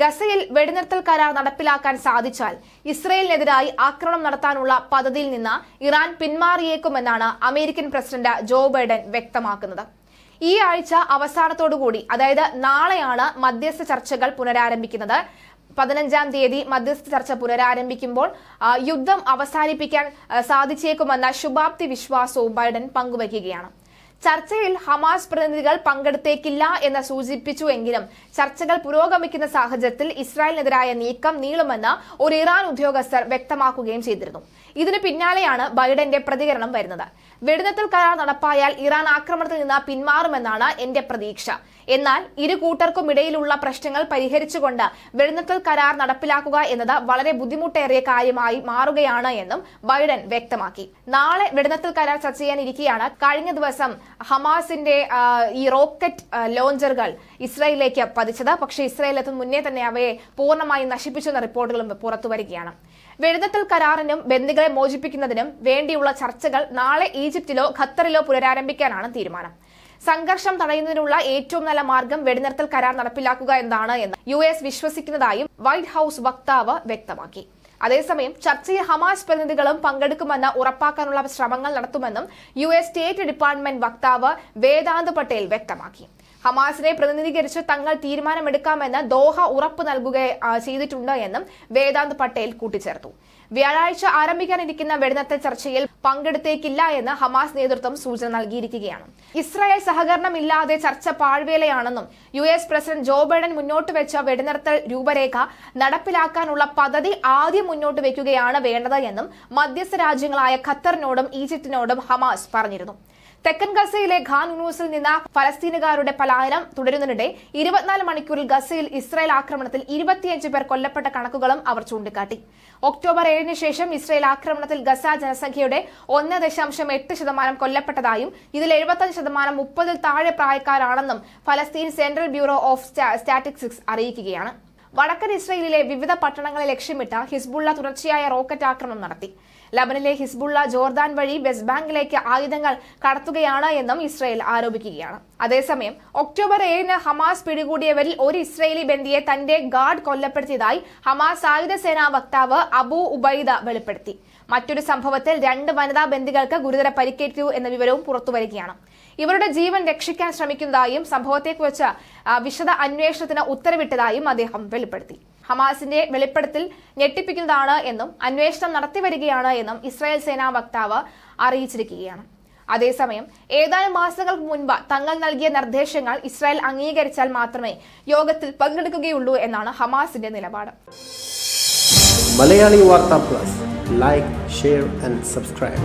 ഗസയിൽ വെടിനിർത്തൽ കരാർ നടപ്പിലാക്കാൻ സാധിച്ചാൽ ഇസ്രയേലിനെതിരായി ആക്രമണം നടത്താനുള്ള പദ്ധതിയിൽ നിന്ന് ഇറാൻ പിന്മാറിയേക്കുമെന്നാണ് അമേരിക്കൻ പ്രസിഡന്റ് ജോ ബൈഡൻ വ്യക്തമാക്കുന്നത്. ഈ ആഴ്ച അവസാനത്തോടുകൂടി അതായത് നാളെയാണ് മധ്യസ്ഥ ചർച്ചകൾ പുനരാരംഭിക്കുന്നത്. പതിനഞ്ചാം തീയതി മധ്യസ്ഥ ചർച്ച പുനരാരംഭിക്കുമ്പോൾ യുദ്ധം അവസാനിപ്പിക്കാൻ സാധിച്ചേക്കുമെന്ന ശുഭാപ്തി വിശ്വാസവും ബൈഡൻ പങ്കുവയ്ക്കുകയാണ്. ചർച്ചയിൽ ഹമാസ് പ്രതിനിധികൾ പങ്കെടുത്തേക്കില്ല എന്ന് സൂചിപ്പിച്ചുവെങ്കിലും ചർച്ചകൾ പുരോഗമിക്കുന്ന സാഹചര്യത്തിൽ ഇസ്രായേലിനെതിരായ നീക്കം നീളുമെന്ന് ഒരു ഇറാൻ ഉദ്യോഗസ്ഥർ വ്യക്തമാക്കുകയും ചെയ്തിരുന്നു. ഇതിന് പിന്നാലെയാണ് ബൈഡന്റെ പ്രതികരണം വരുന്നത്. വെടിനിർത്തൽ കരാർ നടപ്പായാൽ ഇറാൻ ആക്രമണത്തിൽ നിന്ന് പിന്മാറുമെന്നാണ് എന്റെ പ്രതീക്ഷ. എന്നാൽ ഇരു കൂട്ടർക്കുമിടയിലുള്ള പ്രശ്നങ്ങൾ പരിഹരിച്ചുകൊണ്ട് വെടിനിർത്തൽ കരാർ നടപ്പിലാക്കുക എന്നത് വളരെ ബുദ്ധിമുട്ടേറിയ കാര്യമായി മാറുകയാണ് എന്നും ബൈഡൻ വ്യക്തമാക്കി. നാളെ വെടിനിർത്തൽ കരാർ ചർച്ച ചെയ്യാനിരിക്കെയാണ് കഴിഞ്ഞ ദിവസം ഹമാസിന്റെ ഈ റോക്കറ്റ് ലോഞ്ചറുകൾ ഇസ്രായേലിലേക്ക് പതിച്ചത്. പക്ഷേ ഇസ്രായേൽ എത്തുന്ന മുന്നേ തന്നെ അവയെ പൂർണമായി നശിപ്പിച്ചെന്ന റിപ്പോർട്ടുകളും പുറത്തുവരികയാണ് വെടിനിർത്തൽ കരാറിനും ബന്ദികളെ മോചിപ്പിക്കുന്നതിനും വേണ്ടിയുള്ള ചർച്ചകൾ നാളെ ഈജിപ്തിലോ ഖത്തറിലോ പുനരാരംഭിക്കാനാണ് തീരുമാനം. സംഘർഷം തടയുന്നതിനുള്ള ഏറ്റവും നല്ല മാർഗം വെടിനിർത്തൽ കരാർ നടപ്പിലാക്കുക എന്നാണ് എന്ന് യു എസ് വിശ്വസിക്കുന്നതായും വൈറ്റ് ഹൌസ് വക്താവ് വ്യക്തമാക്കി. അതേസമയം ചർച്ചയിൽ ഹമാസ് പ്രതിനിധികളും പങ്കെടുക്കുമെന്ന് ഉറപ്പാക്കാനുള്ള ശ്രമങ്ങൾ നടത്തുമെന്നും യു എസ് സ്റ്റേറ്റ് ഡിപ്പാർട്ട്മെന്റ് വക്താവ് വേദാന്ത് പട്ടേൽ വ്യക്തമാക്കി. ഹമാസിനെ പ്രതിനിധീകരിച്ച് തങ്ങൾ തീരുമാനമെടുക്കാമെന്ന് ദോഹ ഉറപ്പ് നൽകുക ചെയ്തിട്ടുണ്ട് എന്നും വേദാന്ത് പട്ടേൽ കൂട്ടിച്ചേർത്തു. വ്യാഴാഴ്ച ആരംഭിക്കാനിരിക്കുന്ന വെടിനിർത്തൽ ചർച്ചയിൽ പങ്കെടുത്തേക്കില്ല എന്ന് ഹമാസ് നേതൃത്വം സൂചന നൽകിയിരിക്കുകയാണ്. ഇസ്രായേൽ സഹകരണമില്ലാതെ ചർച്ച പാഴ്വേലയാണെന്നും U S president Joe Biden മുന്നോട്ട് വെച്ച വെടിനിർത്തൽ രൂപരേഖ നടപ്പിലാക്കാനുള്ള പദ്ധതി ആദ്യം മുന്നോട്ട് വെക്കുകയാണ് വേണ്ടത് എന്നും മധ്യസ്ഥ രാജ്യങ്ങളായ ഖത്തറിനോടും ഈജിപ്തിനോടും ഹമാസ് പറഞ്ഞിരുന്നു. തെക്കൻ ഗസയിലെ ഖാൻ യൂണൂസിൽ നിന്ന ഫലസ്തീനുകാരുടെ പലായനം തുടരുന്നതിനിടെ ഇരുപത്തിനാല് മണിക്കൂറിൽ ഗസയിൽ ഇസ്രായേൽ ആക്രമണത്തിൽ ഇരുപത്തിയഞ്ച് പേർ കൊല്ലപ്പെട്ട കണക്കുകളും അവർ ചൂണ്ടിക്കാട്ടി. ഒക്ടോബർ ഏഴിന് ശേഷം ഇസ്രായേൽ ആക്രമണത്തിൽ ഗസ ജനസംഖ്യയുടെ ഒന്ന് ദശാംശം എട്ട് ശതമാനം കൊല്ലപ്പെട്ടതായും ഇതിൽ എഴുപത്തഞ്ച് ശതമാനം മുപ്പതിൽ താഴെ പ്രായക്കാരാണെന്നും ഫലസ്തീൻ central bureau of sta- statistics അറിയിക്കുകയാണ്. വടക്കൻ ഇസ്രയേലിലെ വിവിധ പട്ടണങ്ങളെ ലക്ഷ്യമിട്ട് ഹിസ്ബുള്ള തുടർച്ചയായ റോക്കറ്റ് ആക്രമണം നടത്തി. ലബനിലെ ഹിസ്ബുള്ള ജോർദാൻ വഴി വെസ്റ്റ് ബാങ്കിലേക്ക് ആയുധങ്ങൾ കടത്തുകയാണ് എന്നും ഇസ്രയേൽ ആരോപിക്കുകയാണ്. അതേസമയം ഒക്ടോബർ ഏഴിന് ഹമാസ് പിടികൂടിയവരിൽ ഒരു ഇസ്രയേലി ബന്ദിയെ തന്റെ ഗാർഡ് കൊല്ലപ്പെടുത്തിയതായി ഹമാസ് സായുധ സേനാ വക്താവ് അബു ഉബൈദ വെളിപ്പെടുത്തി. മറ്റൊരു സംഭവത്തിൽ രണ്ട് വനിതാ ബന്ദികൾക്ക് ഗുരുതര പരിക്കേറ്റു എന്ന വിവരവും പുറത്തുവരികയാണ്. ഇവരുടെ ജീവൻ രക്ഷിക്കാൻ ശ്രമിക്കുന്നതായും സംഭവത്തെക്കുറിച്ച് വിശദ അന്വേഷണത്തിന് ഉത്തരവിട്ടതായും അദ്ദേഹം വെളിപ്പെടുത്തി. ഹമാസിന്റെ വെളിപ്പെടുത്തൽ ഞെട്ടിപ്പിക്കുന്നതാണ് എന്നും അന്വേഷണം നടത്തിവരികയാണ് എന്നും ഇസ്രായേൽ സേനാ വക്താവ് അറിയിച്ചിരിക്കുകയാണ്. അതേസമയം ഏതാനും മാസങ്ങൾക്ക് മുൻപ് തങ്ങൾ നൽകിയ നിർദ്ദേശങ്ങൾ ഇസ്രായേൽ അംഗീകരിച്ചാൽ മാത്രമേ യോഗത്തിൽ പങ്കെടുക്കുകയുള്ളൂ എന്നാണ് ഹമാസിന്റെ നിലപാട്. Malayali Vartha plus. Like share and subscribe